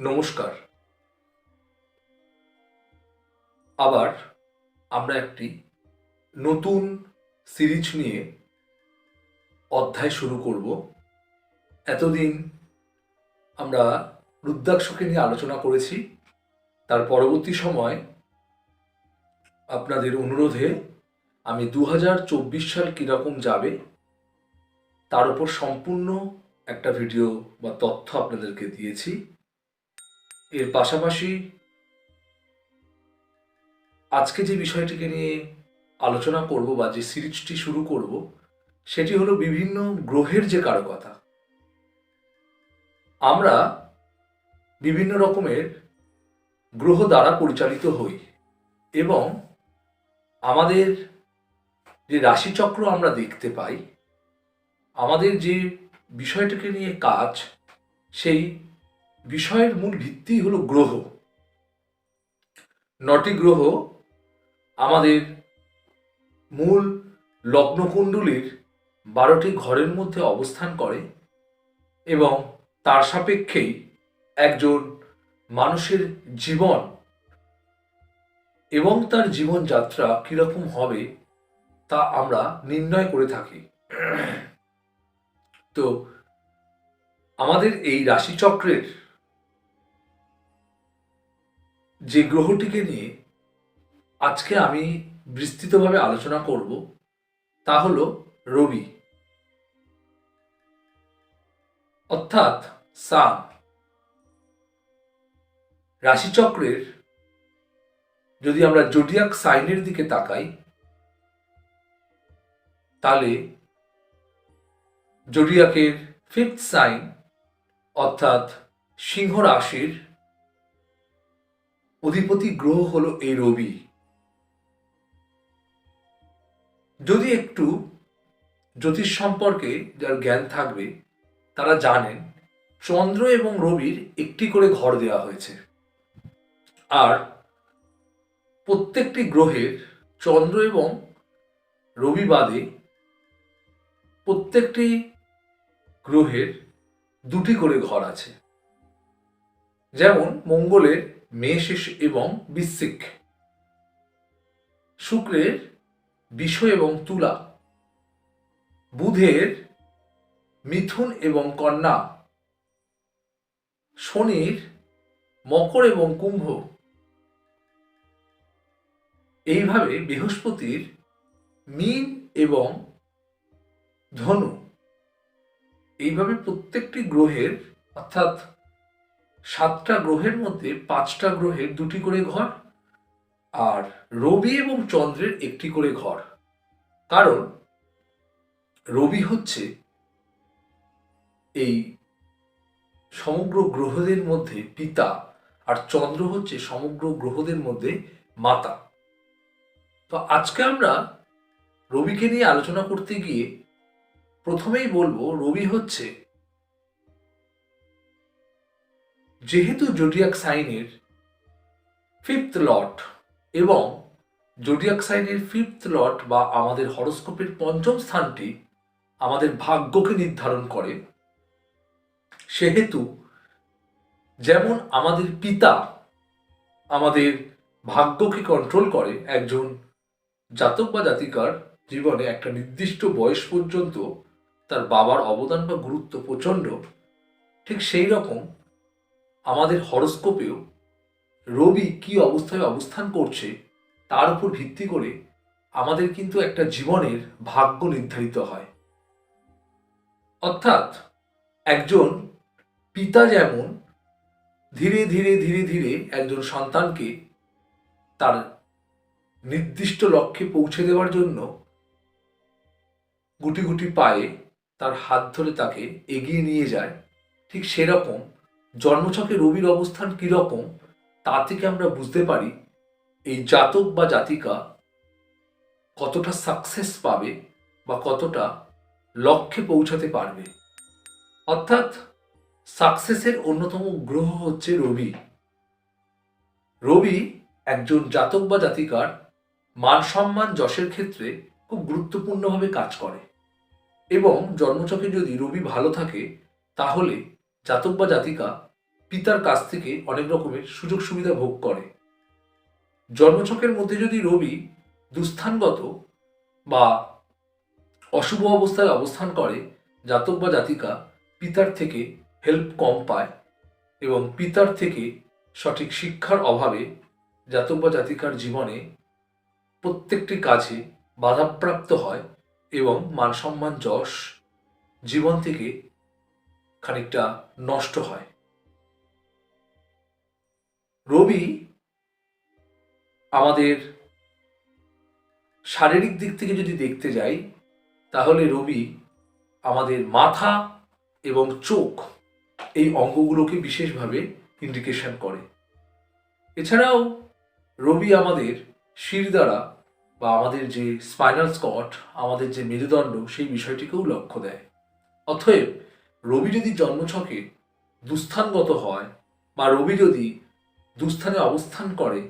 নমস্কার। আবার আমরা একটি নতুন সিরিজ নিয়ে অধ্যায় শুরু করব। এতদিন আমরা রুদ্রাক্ষকে নিয়ে আলোচনা করেছি। তার পরবর্তী সময় আপনাদের অনুরোধে আমি দু হাজার চব্বিশ সাল কীরকম যাবে তার উপর সম্পূর্ণ একটা ভিডিও বা তথ্য আপনাদেরকে দিয়েছি। এর পাশাপাশি আজকে যে বিষয়টিকে নিয়ে আলোচনা করব বা যে সিরিজটি শুরু করব, সেটি হলো বিভিন্ন গ্রহের যে কারকতা আমরা বিভিন্ন রকমের গ্রহ দ্বারা পরিচালিত হই এবং আমাদের যে রাশিচক্র আমরা দেখতে পাই, আমাদের যে বিষয়টাকে নিয়ে কাজ, সেই বিষয়ের মূল ভিত্তি হলো গ্রহ। নটি গ্রহ আমাদের মূল লগ্নকুণ্ডলীর বারোটি ঘরের মধ্যে অবস্থান করে এবং তার সাপেক্ষেই একজন মানুষের জীবন এবং তার জীবনযাত্রা কীরকম হবে তা আমরা নির্ণয় করে থাকি। তো আমাদের এই রাশিচক্রের যে গ্রহটিকে নিয়ে আজকে আমি বিস্তৃতভাবে আলোচনা করব, তা হল রবি। অর্থাৎ সান রাশিচক্রের যদি আমরা জোডিয়াক সাইনের দিকে তাকাই, তাহলে জোডিয়াকের ফিফথ সাইন অর্থাৎ সিংহ রাশির অধিপতি গ্রহ হলো এই রবি। যদি একটু জ্যোতিষ সম্পর্কে যার জ্ঞান থাকবে, তারা জানেন চন্দ্র এবং রবির একটি করে ঘর দেওয়া হয়েছে। আর প্রত্যেকটি গ্রহের চন্দ্র এবং রবি বাদে প্রত্যেকটি গ্রহের দুটি করে ঘর আছে। যেমন মঙ্গলের মেষ এবং বৃশ্চিক শুক্রের বিষ এবং তুলা। বুধের মিথুন এবং কন্যা। শনির মকর এবং কুম্ভ। এইভাবে বৃহস্পতির মীন এবং ধনু। এইভাবে প্রত্যেকটি গ্রহের অর্থাৎ সাতটা গ্রহের মধ্যে পাঁচটা গ্রহের দুটি করে ঘর আর রবি এবং চন্দ্রের একটি করে ঘর। কারণ রবি হচ্ছে এই সমগ্র গ্রহদের মধ্যে পিতা আর চন্দ্র হচ্ছে সমগ্র গ্রহদের মধ্যে মাতা। তো আজকে আমরা রবিকে নিয়ে আলোচনা করতে গিয়ে প্রথমেই বলব, রবি হচ্ছে যেহেতু জোডিয়াক সাইনের ফিফথ লট এবং জোডিয়াক সাইনের ফিফথ লট বা আমাদের হরস্কোপের পঞ্চম স্থানটি আমাদের ভাগ্যকে নির্ধারণ করে, সেহেতু যেমন আমাদের পিতা আমাদের ভাগ্যকে কন্ট্রোল করে, একজন জাতক বা জাতিকার জীবনে একটা নির্দিষ্ট বয়স পর্যন্ত তার বাবার অবদান বা গুরুত্ব প্রচণ্ড, ঠিক সেই রকম আমাদের হরস্কোপেও রবি কি অবস্থায় অবস্থান করছে তার উপর ভিত্তি করে আমাদের কিন্তু একটা জীবনের ভাগ্য নির্ধারিত হয়। অর্থাৎ একজন পিতা যেমন ধীরে ধীরে ধীরে ধীরে একজন সন্তানকে তার নির্দিষ্ট লক্ষ্যে পৌঁছে দেওয়ার জন্য গুটি গুটি পায়ে তার হাত ধরে তাকে এগিয়ে নিয়ে যায়, ঠিক সেরকম জন্মছকে রবির অবস্থান কীরকম, তা থেকে আমরা বুঝতে পারি এই জাতক বা জাতিকা কতটা সাকসেস পাবে বা কতটা লক্ষ্যে পৌঁছাতে পারবে। অর্থাৎ সাকসেসের অন্যতম গ্রহ হচ্ছে রবি। রবি একজন জাতক বা জাতিকার মান সম্মান যশের ক্ষেত্রে খুব গুরুত্বপূর্ণভাবে কাজ করে। এবং জন্মচকে যদি রবি ভালো থাকে, তাহলে জাতক বা জাতিকা পিতার কাছ থেকে অনেক রকমের সুযোগ সুবিধা ভোগ করে। জন্মছকের মধ্যে যদি রবি দুস্থানগত বা অশুভ অবস্থায় অবস্থান করে, জাতক বা জাতিকা পিতার থেকে হেল্প কম পায় এবং পিতার থেকে সঠিক শিক্ষার অভাবে জাতক বা জাতিকার জীবনে প্রত্যেকটি কাজে বাধাপ্রাপ্ত হয় এবং মান সম্মান যশ জীবন থেকে খানিকটা নষ্ট হয়। রবি আমাদের শারীরিক দিক থেকে যদি দেখতে যাই, তাহলে রবি আমাদের মাথা এবং চোখ এই অঙ্গগুলোকে বিশেষভাবে ইন্ডিকেশন করে। এছাড়াও রবি আমাদের শির দ্বারা বা আমাদের যে স্পাইনাল স্কট আমাদের যে মেরুদণ্ড, সেই বিষয়টিকেও লক্ষ্য দেয়। অতএব রবি যদি জন্মছকে দুস্থানগত হয় বা রবি যদি দুস্থানে অবস্থান করে,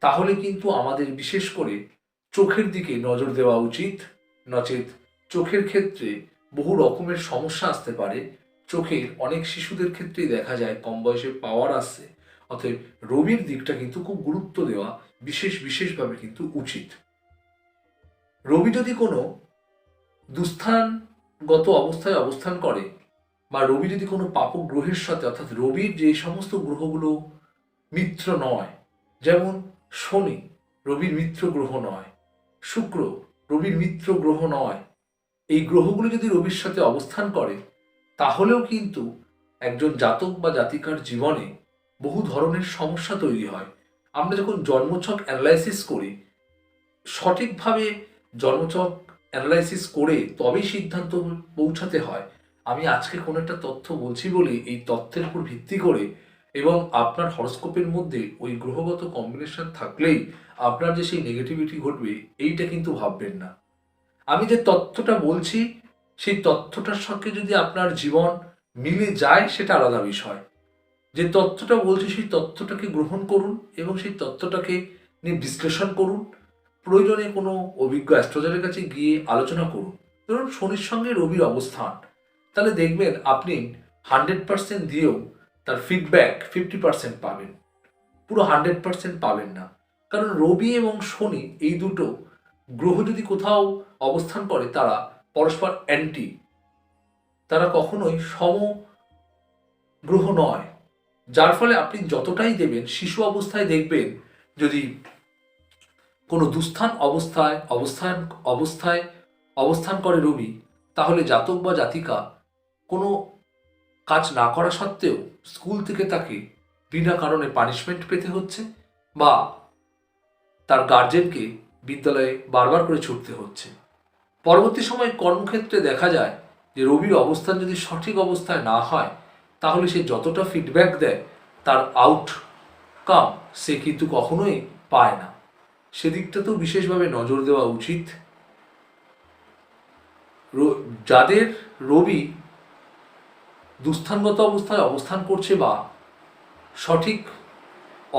তাহলে কিন্তু আমাদের বিশেষ করে চোখের দিকে নজর দেওয়া উচিত। নচেত চোখের ক্ষেত্রে বহু রকমের সমস্যা আসতে পারে। চোখের অনেক শিশুদের ক্ষেত্রেই দেখা যায় কম বয়সে পাওয়ার আসছে। অতএব রবির দিকটা কিন্তু খুব গুরুত্ব দেওয়া বিশেষ বিশেষভাবে কিন্তু উচিত। রবি যদি কোনো দুস্থানগত অবস্থায় অবস্থান করে বা রবি যদি কোনো পাপক গ্রহের সাথে, অর্থাৎ রবির যে সমস্ত গ্রহগুলো মিত্র নয়, যেমন শনি রবির মিত্র গ্রহ নয়, শুক্র রবির মিত্র গ্রহ নয়, এই গ্রহগুলো যদি রবির সাথে অবস্থান করে, তাহলেও কিন্তু একজন জাতক বা জাতিকার জীবনে বহু ধরনের সমস্যা তৈরি হয়। আমরা যখন জন্মছক অ্যানালাইসিস করি, সঠিকভাবে জন্মছক অ্যানালাইসিস করে তবেই সিদ্ধান্ত পৌঁছাতে হয়। আমি আজকে কোনো একটা তথ্য বলছি বলে এই তথ্যের উপর ভিত্তি করে এবং আপনার হরস্কোপের মধ্যে ওই গ্রহগত কম্বিনেশন থাকলেই আপনার যে সেই নেগেটিভিটি ঘটবে, এইটা কিন্তু ভাববেন না। আমি যে তথ্যটা বলছি, সেই তথ্যটার সঙ্গে যদি আপনার জীবন মিলে যায়, সেটা আলাদা বিষয়। যে তথ্যটা বলছি, সেই তথ্যটাকে গ্রহণ করুন এবং সেই তথ্যটাকে নিয়ে বিশ্লেষণ করুন। প্রয়োজনে কোনো অভিজ্ঞ অ্যাস্ট্রোলজারের কাছে গিয়ে আলোচনা করুন। ধরুন শনির সঙ্গে রবির অবস্থান। তাহলে দেখবেন আপনি হান্ড্রেড পার্সেন্ট দিয়েও তার ফিডব্যাক ফিফটি পার্সেন্ট পাবেন। পুরো হান্ড্রেড পার্সেন্ট পাবেন না। কারণ রবি এবং শনি এই দুটো গ্রহ যদি কোথাও অবস্থান করে, তারা পরস্পর অ্যান্টি তারা কখনোই সম গ্রহ নয়। যার ফলে আপনি যতটাই দেবেন, শিশু অবস্থায় দেখবেন যদি কোনো দুস্থান অবস্থায়, অবস্থান অবস্থায় অবস্থান করে রবি, তাহলে জাতক বা জাতিকা কোনো কাজ না করা সত্ত্বেও স্কুল থেকে তাকে বিনা কারণে পানিশমেন্ট পেতে হচ্ছে বা তার গার্জেনকে বিদ্যালয়ে বারবার করে ছুটতে হচ্ছে। পরবর্তী সময় কর্মক্ষেত্রে দেখা যায় যে রবির অবস্থান যদি সঠিক অবস্থায় না হয়, তাহলে সে যতটা ফিডব্যাক দেয়, তার আউটকাম সে কিন্তু কখনোই পায় না। সেদিকটাতেও বিশেষভাবে নজর দেওয়া উচিত। যাদের রবি দুস্থানগত অবস্থায় অবস্থান করছে বা সঠিক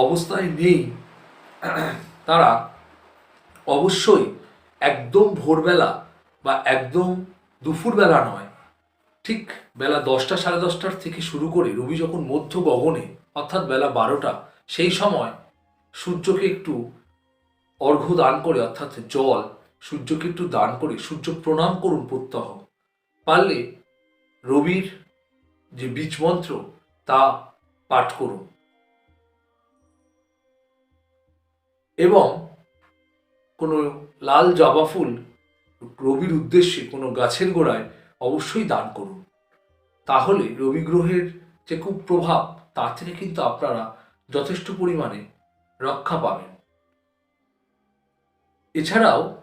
অবস্থায় নেই, তারা অবশ্যই একদম ভোরবেলা বা একদম দুপুরবেলা নয়, ঠিক বেলা দশটা সাড়ে দশটার থেকে শুরু করে রবি যখন মধ্য গগনে, অর্থাৎ বেলা বারোটা, সেই সময় সূর্যকে একটু অর্ঘ্য দান করে, অর্থাৎ জল সূর্যকে একটু দান করে, সূর্য প্রণাম করুন প্রত্যহ, পারলে রবির যে বীজ মন্ত্র তা পাঠ করুন। এবং কোনো লাল জবা ফুল রবির উদ্দেশ্যে কোনো গাছের গোড়ায় অবশ্যই দান করুন। তাহলে রবি গ্রহের যে কুপ্রভাব, তা থেকে কিন্তু আপনারা যথেষ্ট পরিমাণে রক্ষা পাবেন। এছাড়াও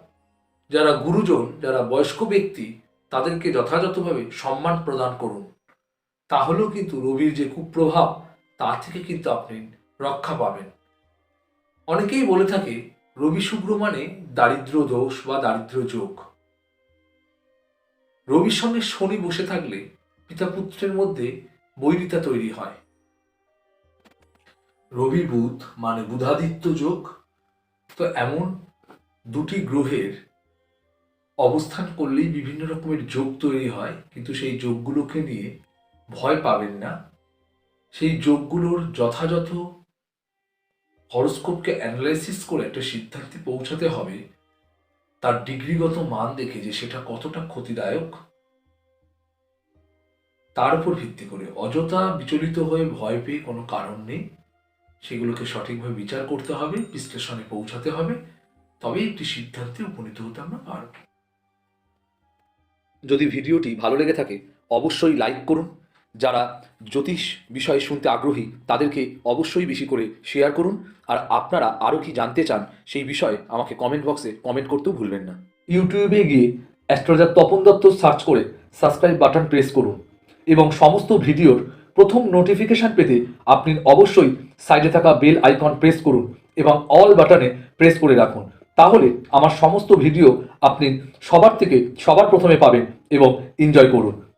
যারা গুরুজন, যারা বয়স্ক ব্যক্তি, তাদেরকে যথাযথভাবে সম্মান প্রদান করুন। তাহলেও কিন্তু রবির যে কুপ্রভাব, তা থেকে কিন্তু আপনি রক্ষা পাবেন। অনেকেই বলে থাকে, রবি শুক্র মানে দারিদ্র দোষ বা দারিদ্র যোগ। রবির সঙ্গে শনি বসে থাকলে পিতা পুত্রের মধ্যে বৈরিতা তৈরি হয়। রবি বুধ মানে বুধাদিত্য যোগ। তো এমন দুটি গ্রহের অবস্থান করলেই বিভিন্ন রকমের যোগ তৈরি হয়, কিন্তু সেই যোগগুলোকে নিয়ে ভয় পাবেন না। সেই যোগগুলোর যথাযথ হরস্কোপকে অ্যানালাইসিস করে একটা সিদ্ধান্তে পৌঁছাতে হবে। তার ডিগ্রিগত মান দেখে যে সেটা কতটা ক্ষতিদায়ক। তার উপর ভিত্তি করে অযথা বিচলিত হয়ে ভয় পেয়ে কোনো কারণ নেই। সেগুলোকে সঠিকভাবে বিচার করতে হবে, বিশ্লেষণে পৌঁছাতে হবে। তবেই একটি সিদ্ধান্তে উপনীত হতে আমরা পারব। যদি ভিডিওটি ভালো লেগে থাকে, অবশ্যই লাইক করুন যারা জ্যোতিষ বিষয়ে শুনতে আগ্রহী, তাদেরকে অবশ্যই বেশি করে শেয়ার করুন। আর আপনারা আরও কি জানতে চান সেই বিষয়ে আমাকে কমেন্ট বক্সে কমেন্ট করতেও ভুলবেন না। ইউটিউবে গিয়ে অ্যাস্ট্রোলজার তপন দত্ত সার্চ করে সাবস্ক্রাইব বাটন প্রেস করুন এবং সমস্ত ভিডিওর প্রথম নোটিফিকেশন পেতে আপনি অবশ্যই সাইডে থাকা বেল আইকন প্রেস করুন এবং অল বাটনে প্রেস করে রাখুন। তাহলে আমার সমস্ত ভিডিও আপনি সবার থেকে সবার প্রথমে পাবেন এবং এনজয় করুন।